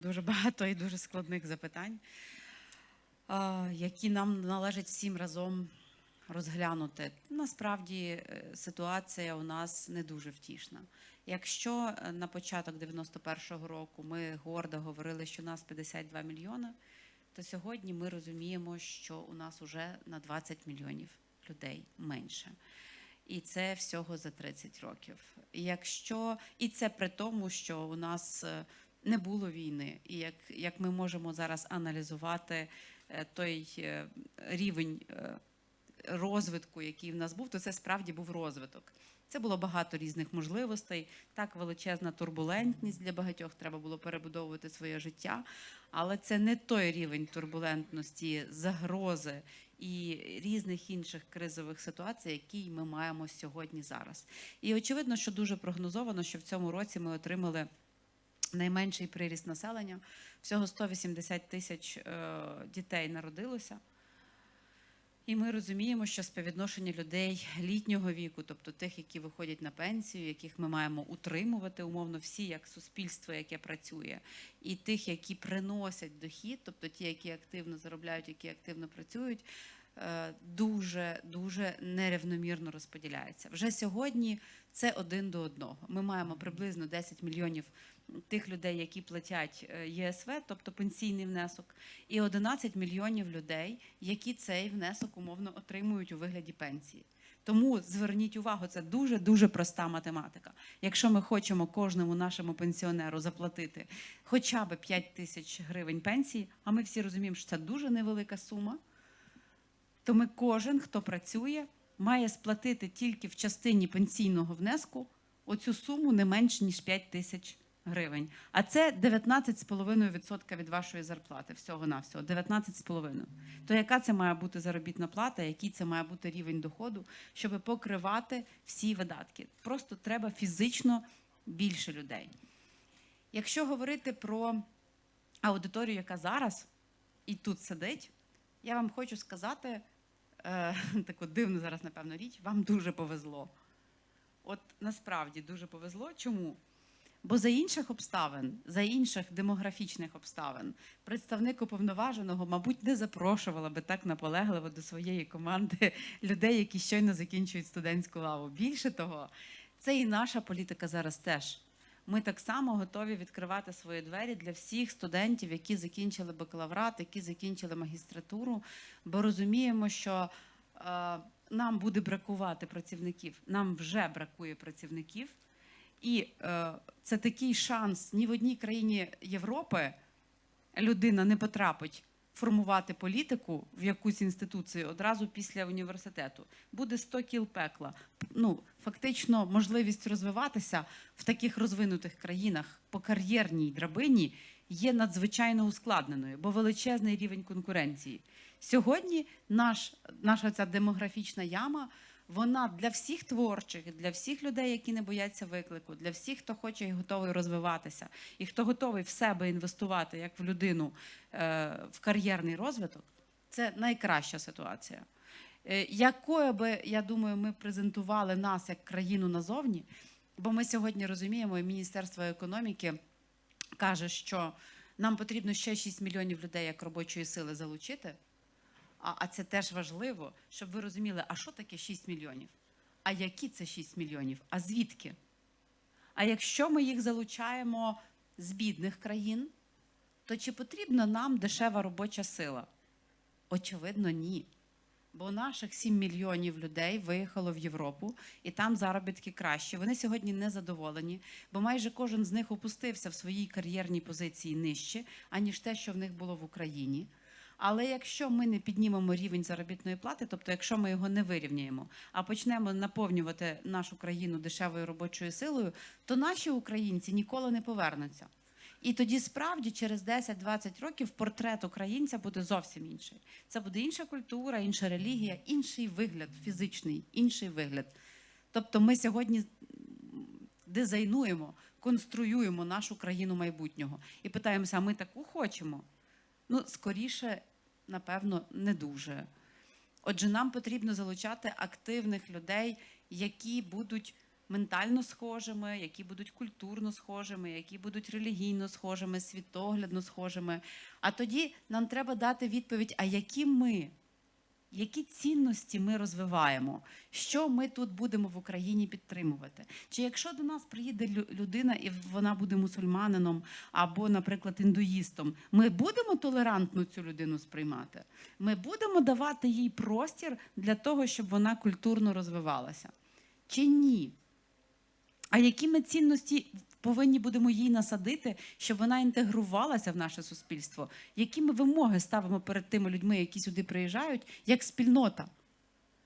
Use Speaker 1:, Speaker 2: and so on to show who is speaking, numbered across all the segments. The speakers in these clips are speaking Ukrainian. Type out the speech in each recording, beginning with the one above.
Speaker 1: Дуже багато і дуже складних запитань, які нам належить всім разом розглянути. Насправді е, ситуація у нас не дуже втішна. Якщо е, на початок 91-го року ми гордо говорили, що нас 52 мільйони, то сьогодні ми розуміємо, що у нас вже на 20 мільйонів людей менше. І це всього за 30 років. Якщо і це при тому, що у нас е, не було війни, і як, як ми можемо зараз аналізувати е, той е, рівень е, розвитку, який в нас був, то це справді був розвиток. Це було багато різних можливостей. Так, величезна турбулентність для багатьох треба було перебудовувати своє життя, але це не той рівень турбулентності, загрози і різних інших кризових ситуацій, які ми маємо сьогодні зараз. І очевидно, що дуже прогнозовано, що в цьому році ми отримали найменший приріст населення. Всього 180 тисяч е, дітей народилося. І ми розуміємо, що співвідношення людей літнього віку, тобто тих, які виходять на пенсію, яких ми маємо утримувати умовно всі, як суспільство, яке працює, і тих, які приносять дохід, тобто ті, які активно заробляють, які активно працюють, е, дуже дуже нерівномірно розподіляється. Вже сьогодні це один до одного. Ми маємо приблизно 10 мільйонів тих людей, які платять е, ЄСВ, тобто пенсійний внесок, і 11 мільйонів людей, які цей внесок умовно отримують у вигляді пенсії. Тому зверніть увагу, це дуже дуже проста математика. Якщо ми хочемо кожному нашому пенсіонеру заплатити хоча б 5 тисяч гривень пенсії, а ми всі розуміємо, що це дуже невелика сума, то ми кожен, хто працює, має сплатити тільки в частині пенсійного внеску оцю суму не менш ніж 5 тисяч гривень. А це 19,5% від вашої зарплати всього на всього. 19,5%. То яка це має бути заробітна плата, який це має бути рівень доходу, щоб покривати всі видатки? Просто треба фізично більше людей. Якщо говорити про аудиторію, яка зараз і тут сидить, я вам хочу сказати е, таку дивну зараз, напевно, річ, вам дуже повезло. От насправді дуже повезло. Чому? Бо за інших обставин, за інших демографічних обставин, представник уповноваженого, мабуть, не запрошувала би так наполегливо до своєї команди людей, які щойно закінчують студентську лаву. Більше того, це і наша політика зараз теж. Ми так само готові відкривати свої двері для всіх студентів, які закінчили бакалаврат, які закінчили магістратуру, бо розуміємо, що е, нам буде бракувати працівників. Нам вже бракує працівників. І е, це такий шанс ні в одній країні Європи людина не потрапить формувати політику в якусь інституцію одразу після університету. Буде 100 кіл пекла. Ну, фактично, можливість розвиватися в таких розвинутих країнах по кар'єрній драбині є надзвичайно ускладненою, бо величезний рівень конкуренції. Сьогодні наш, наша ця демографічна яма вона для всіх творчих, для всіх людей, які не бояться виклику, для всіх, хто хоче і готовий розвиватися, і хто готовий в себе інвестувати як в людину е, в кар'єрний розвиток, це найкраща ситуація. Е, Якою би, я думаю, ми презентували нас як країну назовні, бо ми сьогодні розуміємо, і Міністерство економіки каже, що нам потрібно ще 6 мільйонів людей як робочої сили залучити. А, а це теж важливо, щоб ви розуміли, а що таке 6 мільйонів? А які це 6 мільйонів? А звідки? А якщо ми їх залучаємо з бідних країн, то чи потрібна нам дешева робоча сила? Очевидно, ні. Бо наших 7 мільйонів людей виїхало в Європу, і там заробітки кращі. Вони сьогодні не задоволені, бо майже кожен з них опустився в своїй кар'єрній позиції нижче, аніж те, що в них було в Україні. Але якщо ми не піднімемо рівень заробітної плати, тобто якщо ми його не вирівняємо, а почнемо наповнювати нашу країну дешевою робочою силою, то наші українці ніколи не повернуться. І тоді справді через 10-20 років портрет українця буде зовсім інший. Це буде інша культура, інша релігія, інший вигляд фізичний, інший вигляд. Тобто ми сьогодні дизайнуємо, конструюємо нашу країну майбутнього і питаємося, а ми таку хочемо? Ну, скоріше, напевно, не дуже. Отже, нам потрібно залучати активних людей, які будуть ментально схожими, які будуть культурно схожими, які будуть релігійно схожими, світоглядно схожими. А тоді нам треба дати відповідь: а які ми? Які цінності ми розвиваємо? Що ми тут будемо в Україні підтримувати? Чи якщо до нас приїде людина і вона буде мусульманином або, наприклад, індуїстом, ми будемо толерантно цю людину сприймати? Ми будемо давати їй простір для того, щоб вона культурно розвивалася? Чи ні? А які ми цінності повинні будемо їй насадити, щоб вона інтегрувалася в наше суспільство? Які ми вимоги ставимо перед тими людьми, які сюди приїжджають, як спільнота?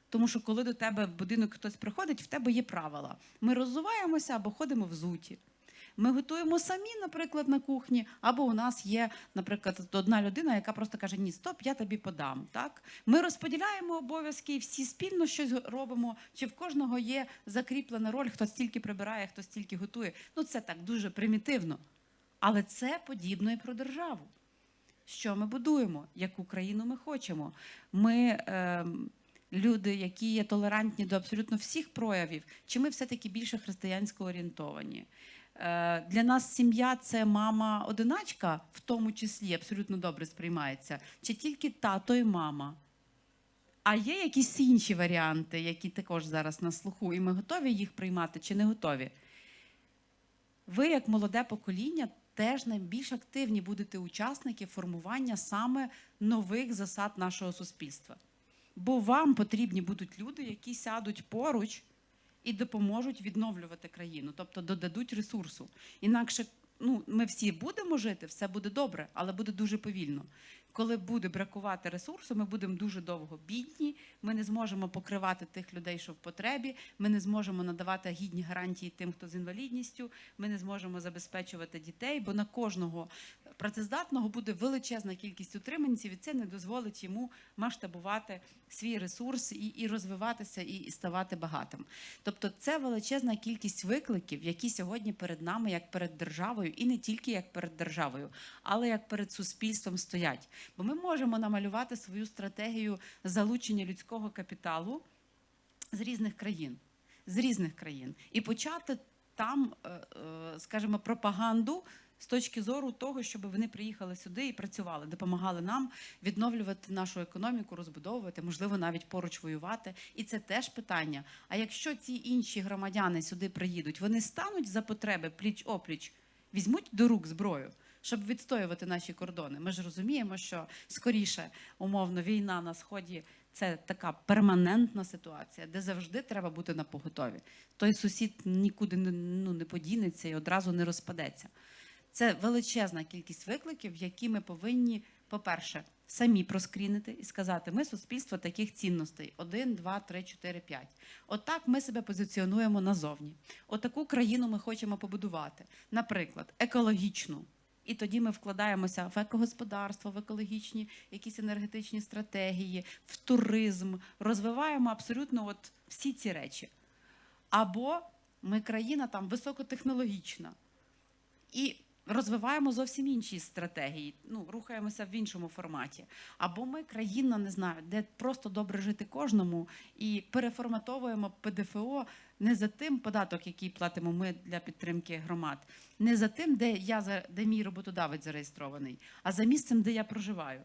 Speaker 1: Тому що коли до тебе в будинок хтось приходить, в тебе є правила. Ми роззуваємося або ходимо взуті. Ми готуємо самі, наприклад, на кухні, або у нас є, наприклад, одна людина, яка просто каже: Ні, стоп, я тобі подам. Так? Ми розподіляємо обов'язки, всі спільно щось робимо. Чи в кожного є закріплена роль, хто стільки прибирає, хто стільки готує. Ну це так дуже примітивно. Але це подібно і про державу. Що ми будуємо, яку країну ми хочемо? Ми е, люди, які є толерантні до абсолютно всіх проявів, чи ми все-таки більше християнсько орієнтовані? Е, Для нас сім'я це мама одиначка, в тому числі абсолютно добре сприймається, чи тільки тато і мама. А є якісь інші варіанти, які також зараз на слуху, і ми готові їх приймати чи не готові? Ви, як молоде покоління, теж найбільш активні будете учасники формування саме нових засад нашого суспільства. Бо вам потрібні будуть люди, які сядуть поруч і допоможуть відновлювати країну, тобто додадуть ресурсу. Інакше ну, ми всі будемо жити, все буде добре, але буде дуже повільно. Коли буде бракувати ресурсу, ми будемо дуже довго бідні. Ми не зможемо покривати тих людей, що в потребі. Ми не зможемо надавати гідні гарантії тим, хто з інвалідністю. Ми не зможемо забезпечувати дітей, бо на кожного працездатного буде величезна кількість утриманців, і це не дозволить йому масштабувати свій ресурс і, і розвиватися, і, і ставати багатим. Тобто, це величезна кількість викликів, які сьогодні перед нами, як перед державою, і не тільки як перед державою, але як перед суспільством стоять. Бо ми можемо намалювати свою стратегію залучення людського капіталу з різних країн, з різних країн, і почати там, е, е, скажімо, пропаганду. З точки зору того, щоб вони приїхали сюди і працювали, допомагали нам відновлювати нашу економіку, розбудовувати, можливо, навіть поруч воювати. І це теж питання. А якщо ці інші громадяни сюди приїдуть, вони стануть за потреби пліч опліч, візьмуть до рук зброю, щоб відстоювати наші кордони. Ми ж розуміємо, що скоріше умовно війна на сході. Це така перманентна ситуація, де завжди треба бути на поготові. Той сусід нікуди не, ну, не подінеться і одразу не розпадеться. Це величезна кількість викликів, які ми повинні, по-перше, самі проскрінити і сказати: ми суспільство таких цінностей: один, два, три, чотири, п'ять. Отак ми себе позиціонуємо назовні. Отаку країну ми хочемо побудувати, наприклад, екологічну. І тоді ми вкладаємося в екогосподарство, в екологічні якісь енергетичні стратегії, в туризм, розвиваємо абсолютно от всі ці речі. Або ми країна там високотехнологічна і розвиваємо зовсім інші стратегії, ну, рухаємося в іншому форматі. Або ми країна, не знаю, де просто добре жити кожному і переформатовуємо ПДФО не за тим податок, який платимо ми для підтримки громад, не за тим, де я де мій роботодавець зареєстрований, а за місцем, де я проживаю.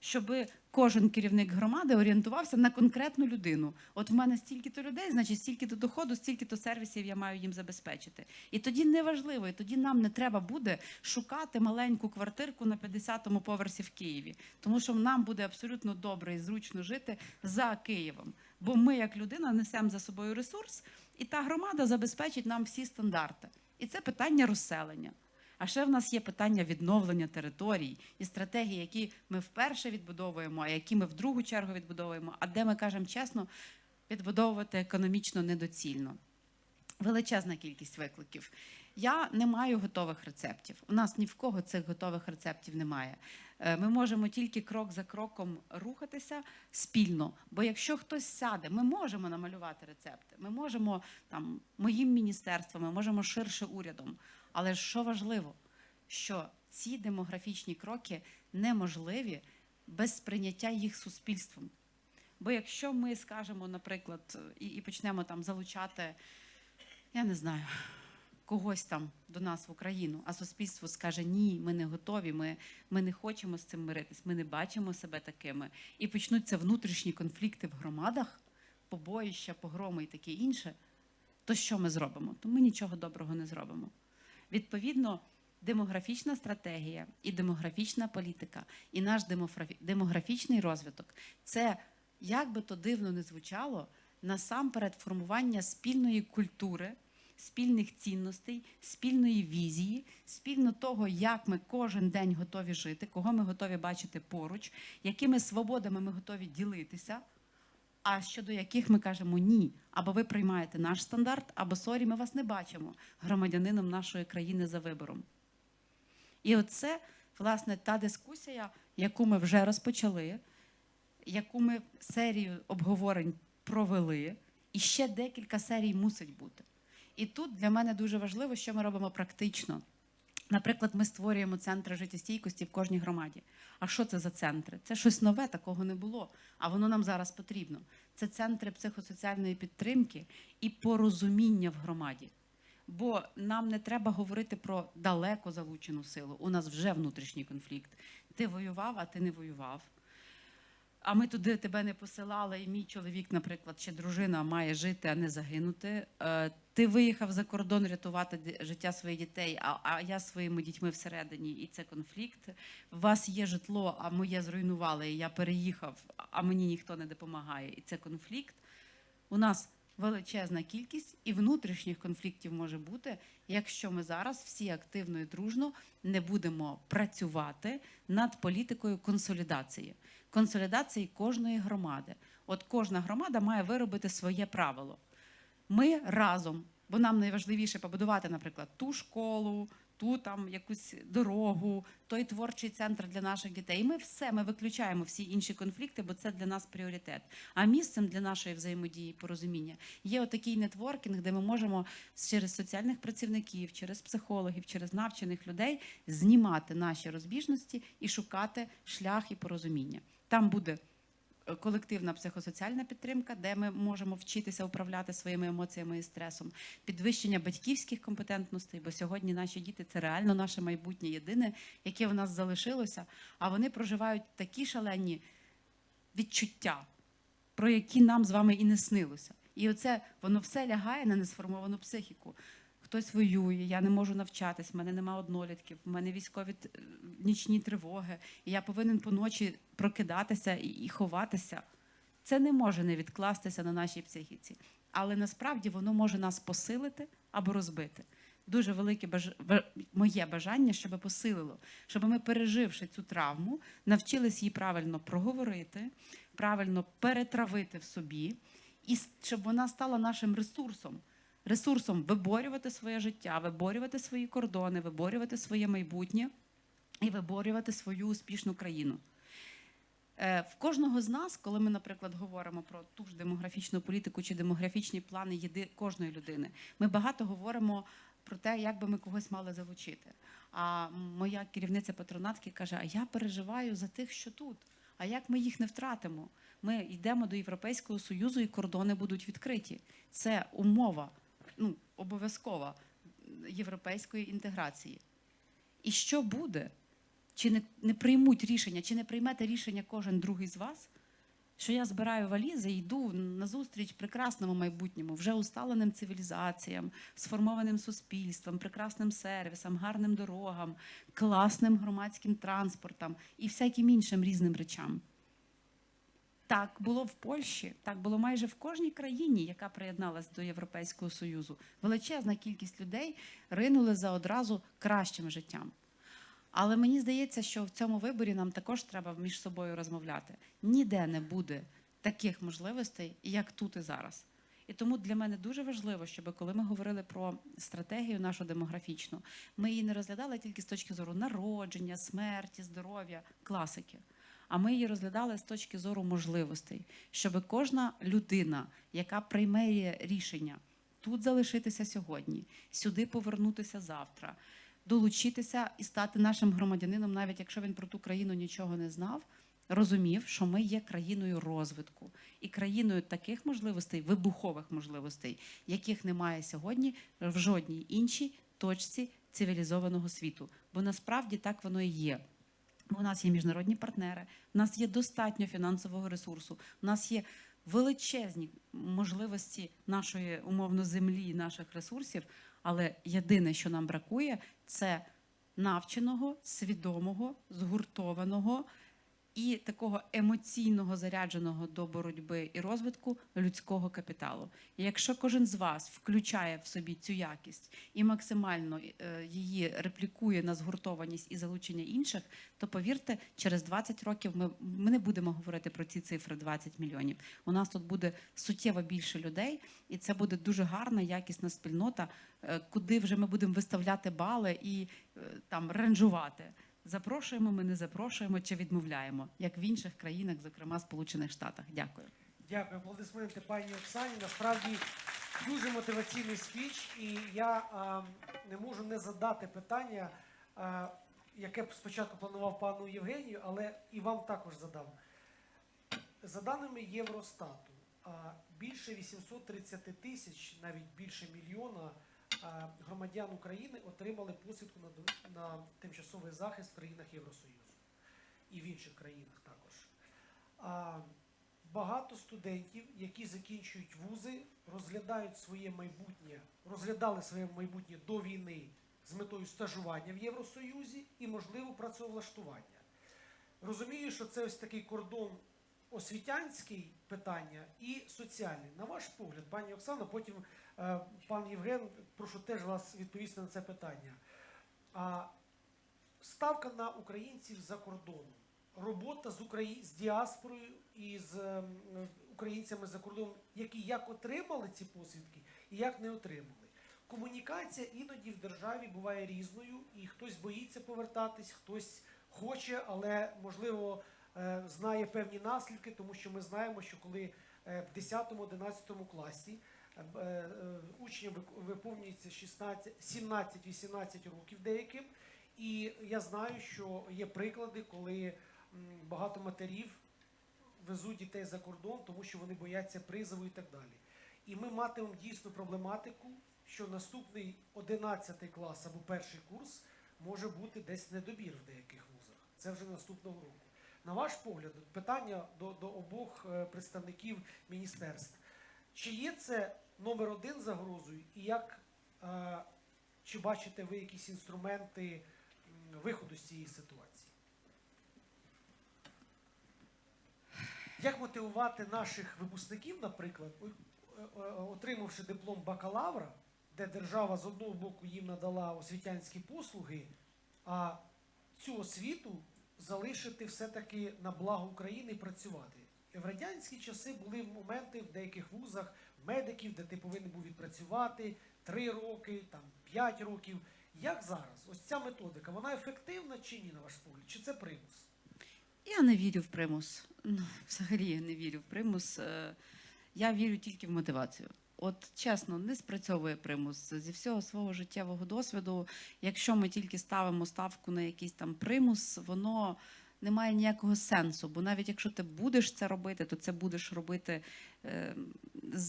Speaker 1: Щоб кожен керівник громади орієнтувався на конкретну людину. От в мене стільки-то людей, значить, стільки-то доходу, стільки-то сервісів я маю їм забезпечити. І тоді неважливо, і тоді нам не треба буде шукати маленьку квартирку на 50-му поверсі в Києві, тому що нам буде абсолютно добре і зручно жити за Києвом. Бо ми, як людина, несемо за собою ресурс, і та громада забезпечить нам всі стандарти. І це питання розселення. А ще в нас є питання відновлення територій і стратегії, які ми вперше відбудовуємо, а які ми в другу чергу відбудовуємо, а де ми кажемо чесно, відбудовувати економічно недоцільно. Величезна кількість викликів. Я не маю готових рецептів. У нас ні в кого цих готових рецептів немає. Е, Ми можемо тільки крок за кроком рухатися спільно. Бо якщо хтось сяде, ми можемо намалювати рецепти. Ми можемо там моїм міністерством, ми можемо ширше урядом. Але що важливо, що ці демографічні кроки неможливі без сприйняття їх суспільством. Бо якщо ми скажемо, наприклад, і, і почнемо там залучати я не знаю, когось там до нас в Україну, а суспільство скаже ні, ми не готові, ми, ми не хочемо з цим миритись, ми не бачимо себе такими. І почнуться внутрішні конфлікти в громадах, побоїща, погроми і таке інше, то що ми зробимо? То ми нічого доброго не зробимо. Відповідно, демографічна стратегія і демографічна політика, і наш демографічний розвиток це, як би то дивно не звучало, насамперед формування спільної культури, спільних цінностей, спільної візії, спільно того, як ми кожен день готові жити, кого ми готові бачити поруч, якими свободами ми готові ділитися. А щодо яких ми кажемо ні, або ви приймаєте наш стандарт, або сорі, ми вас не бачимо громадянином нашої країни за вибором. І оце, власне, та дискусія, яку ми вже розпочали, яку ми серію обговорень провели, і ще декілька серій мусить бути. І тут для мене дуже важливо, що ми робимо практично. Наприклад, ми створюємо центри життєстійкості в кожній громаді. А що це за центри? Це щось нове, такого не було. А воно нам зараз потрібно. Це центри психосоціальної підтримки і порозуміння в громаді. Бо нам не треба говорити про далеко залучену силу. У нас вже внутрішній конфлікт. Ти воював, а ти не воював. А ми туди тебе не посилали, і мій чоловік, наприклад, чи дружина має жити, а не загинути. Ти виїхав за кордон рятувати життя своїх дітей, а, а я своїми дітьми всередині, і це конфлікт. У вас є житло, а моє зруйнували, і я переїхав, а мені ніхто не допомагає, і це конфлікт. У нас величезна кількість і внутрішніх конфліктів може бути, якщо ми зараз всі активно і дружно не будемо працювати над політикою консолідації, консолідації кожної громади. От кожна громада має виробити своє правило. Ми разом, бо нам найважливіше побудувати, наприклад, ту школу, ту там якусь дорогу, той творчий центр для наших дітей. І ми все ми виключаємо всі інші конфлікти, бо це для нас пріоритет. А місцем для нашої взаємодії, порозуміння є отакий нетворкінг, де ми можемо через соціальних працівників, через психологів, через навчених людей знімати наші розбіжності і шукати шлях і порозуміння. Там буде колективна психосоціальна підтримка, де ми можемо вчитися управляти своїми емоціями і стресом, підвищення батьківських компетентностей, бо сьогодні наші діти це реально наше майбутнє єдине, яке в нас залишилося. А вони проживають такі шалені відчуття, про які нам з вами і не снилося. І оце воно все лягає на несформовану психіку. Хтось воює, я не можу навчатись, в мене нема однолітків, в мене військові нічні тривоги, і я повинен поночі прокидатися і, ховатися. Це не може не відкластися на нашій психіці. Але насправді воно може нас посилити або розбити. Дуже велике баж... ба- моє бажання, щоб посилило, щоб ми, переживши цю травму, навчились її правильно проговорити, правильно перетравити в собі, і щоб вона стала нашим ресурсом. Ресурсом виборювати своє життя, виборювати свої кордони, виборювати своє майбутнє і виборювати свою успішну країну. Е, В кожного з нас, коли ми, наприклад, говоримо про ту ж демографічну політику чи демографічні плани єди кожної людини, ми багато говоримо про те, як би ми когось мали залучити. А моя керівниця патронатки каже: А я переживаю за тих, що тут. А як ми їх не втратимо? Ми йдемо до Європейського Союзу і кордони будуть відкриті. Це умова, ну обов'язкова європейської інтеграції. І що буде? Чи не, не приймуть рішення, чи не приймете рішення кожен другий з вас, що я збираю валізи і йду на зустріч прекрасному майбутньому, вже усталеним цивілізаціям, сформованим суспільством, прекрасним сервісам, гарним дорогам, класним громадським транспортом і всяким іншим різним речам. Так було в Польщі, так було майже в кожній країні, яка приєдналась до Європейського Союзу. Величезна кількість людей ринули за одразу кращим життям. Але мені здається, що в цьому виборі нам також треба між собою розмовляти. Ніде не буде таких можливостей, як тут і зараз. І тому для мене дуже важливо, щоб коли ми говорили про стратегію нашу демографічну, ми її не розглядали тільки з точки зору народження, смерті, здоров'я, класики. А ми її розглядали з точки зору можливостей, щоб кожна людина, яка приймає рішення тут залишитися сьогодні, сюди повернутися завтра, долучитися і стати нашим громадянином, навіть якщо він про ту країну нічого не знав, розумів, що ми є країною розвитку і країною таких можливостей, вибухових можливостей, яких немає сьогодні в жодній іншій точці цивілізованого світу. Бо насправді так воно і є. У нас є міжнародні партнери, у нас є достатньо фінансового ресурсу, у нас є величезні можливості нашої умовно землі, наших ресурсів. Але єдине, що нам бракує, це навченого, свідомого, згуртованого і такого емоційного зарядженого до боротьби і розвитку людського капіталу. І якщо кожен з вас включає в собі цю якість і максимально е, її реплікує на згуртованість і залучення інших, то повірте, через 20 років ми, ми не будемо говорити про ці цифри 20 мільйонів. У нас тут буде суттєво більше людей, і це буде дуже гарна, якісна спільнота, е, куди вже ми будемо виставляти бали і е, там ранжувати. Запрошуємо, ми не запрошуємо чи відмовляємо, як в інших країнах, зокрема Сполучених Штатах. Дякую.
Speaker 2: Дякую, аплодисменти пані Оксані. Насправді дуже мотиваційний спіч, і я а, не можу не задати питання, а, яке спочатку планував пану Євгенію, але і вам також задам. За даними Євростату, більше 830 тисяч, навіть більше мільйона громадян України отримали посвідку на, тимчасовий захист в країнах Євросоюзу і в інших країнах також. Багато студентів, які закінчують вузи, розглядають своє майбутнє, розглядали своє майбутнє до війни з метою стажування в Євросоюзі і, можливо, працевлаштування. Розумію, що це ось такий кордон освітянський питання і соціальний. На ваш погляд, пані Оксана, потім е, пан Євген, прошу теж вас відповісти на це питання. А ставка на українців за кордоном, робота з, Украї... з діаспорою і з ем, е, українцями за кордоном, які як отримали ці посвідки і як не отримали. Комунікація іноді в державі буває різною, і хтось боїться повертатись, хтось хоче, але можливо е, знає певні наслідки, тому що ми знаємо, що коли е, в 10-11 класі е, е, е, учням виповнюється 17-18 років деяким. І я знаю, що є приклади, коли багато матерів везуть дітей за кордон, тому що вони бояться призову і так далі. І ми матимемо дійсну проблематику, що наступний 11 клас або перший курс може бути десь недобір в деяких вузах. Це вже наступного року. На ваш погляд, питання до, до обох е, представників міністерств. Чи є це номер один загрозою, і як е, чи бачите ви якісь інструменти виходу з цієї ситуації? Як мотивувати наших випускників, наприклад, о- о- отримавши диплом бакалавра, де держава з одного боку їм надала освітянські послуги, а цю освіту залишити все-таки на благо України працювати? В радянські часи були моменти в деяких вузах медиків, де ти повинен був відпрацювати 3 роки, там 5 років. Як зараз? Ось ця методика, вона ефективна чи ні, на ваш погляд? Чи це примус?
Speaker 1: Я не вірю в примус. Ну, взагалі я не вірю в примус. Е, Я вірю тільки в мотивацію. От чесно, не спрацьовує примус зі всього свого життєвого досвіду. Якщо ми тільки ставимо ставку на якийсь там примус, воно не має ніякого сенсу. Бо навіть якщо ти будеш це робити, то це будеш робити е,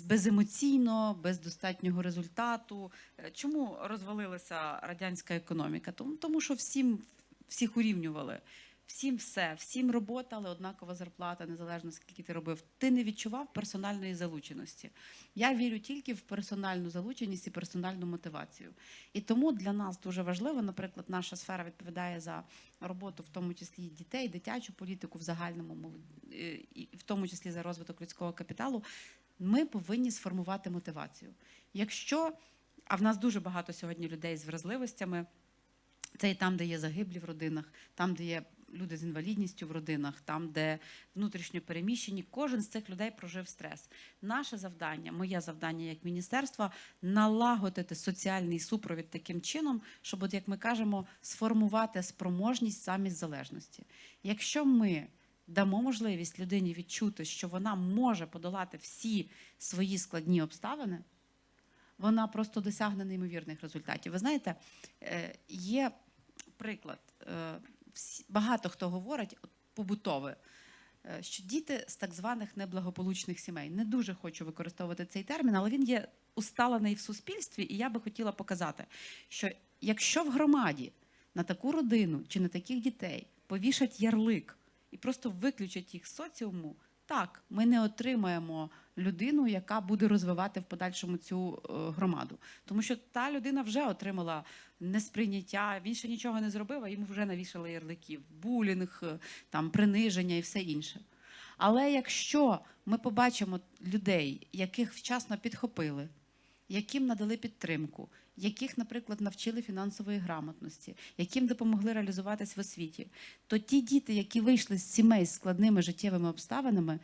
Speaker 1: беземоційно, без достатнього результату. Е, Чому розвалилася радянська економіка? Тому, тому що всім всіх урівнювали. Всім все, всім робота, але однакова зарплата, незалежно скільки ти робив. Ти не відчував персональної залученості. Я вірю тільки в персональну залученість і персональну мотивацію. І тому для нас дуже важливо, наприклад, наша сфера відповідає за роботу, в тому числі дітей, дитячу політику в загальному, е, і в тому числі за розвиток людського капіталу. Ми повинні сформувати мотивацію. Якщо а в нас дуже багато сьогодні людей з вразливостями. Це і там, де є загиблі в родинах, там, де є люди з інвалідністю в родинах, там, де внутрішньо переміщені. Кожен з цих людей прожив стрес. Наше завдання, моє завдання як міністерства налагодити соціальний супровід таким чином, щоб, от як ми кажемо, сформувати спроможність замість залежності. Якщо ми дамо можливість людині відчути, що вона може подолати всі свої складні обставини, вона просто досягне неймовірних результатів. Ви знаєте, е, є приклад. Багато хто говорить побутове. е, що діти з так званих неблагополучних сімей. Не дуже хочу використовувати цей термін, але він є усталений в суспільстві, і я би хотіла показати, що якщо в громаді на таку родину чи на таких дітей повішать ярлик і просто виключать їх з соціуму, так, ми не отримаємо людину, яка буде розвивати в подальшому цю е, громаду. Тому що та людина вже отримала несприйняття, він ще нічого не зробив, а йому вже навішали ярликів, булінг, е, там, приниження і все інше. Але якщо ми побачимо людей, яких вчасно підхопили, яким надали підтримку, яких, наприклад, навчили фінансової грамотності, яким допомогли реалізуватись в освіті, то ті діти, які вийшли з сімей з складними життєвими обставинами,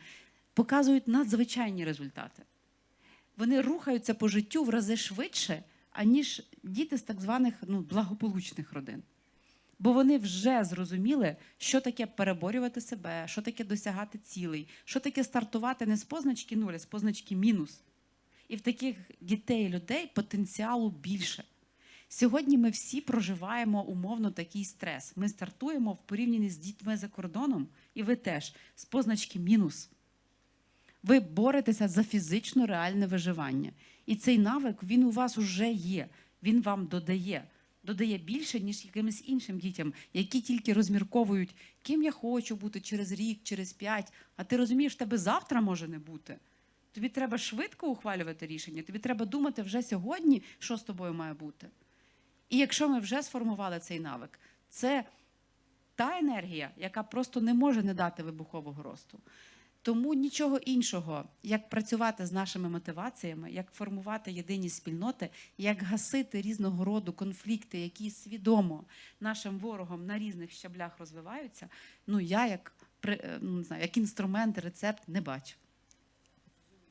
Speaker 1: показують надзвичайні результати. Вони рухаються по життю в рази швидше, аніж діти з так званих ну, благополучних родин. Бо вони вже зрозуміли, що таке переборювати себе, що таке досягати цілей, що таке стартувати не з позначки нуль, а з позначки мінус. І в таких дітей і людей потенціалу більше. Сьогодні ми всі проживаємо умовно такий стрес. Ми стартуємо в порівнянні з дітьми за кордоном, і ви теж з позначки мінус. Ви боретеся за фізично реальне виживання. І цей навик він у вас вже є. Він вам додає. Додає більше, ніж якимось іншим дітям, які тільки розмірковують, ким я хочу бути через рік, через п'ять. А ти розумієш, тебе завтра може не бути. Тобі треба швидко ухвалювати рішення, тобі треба думати вже сьогодні, що з тобою має бути. І якщо ми вже сформували цей навик, це та енергія, яка просто не може не дати вибухового росту. Тому нічого іншого, як працювати з нашими мотиваціями, як формувати єдині спільноти, як гасити різного роду конфлікти, які свідомо нашим ворогам на різних щаблях розвиваються. Ну я як е, ну, не знаю, як інструмент, рецепт не бачу.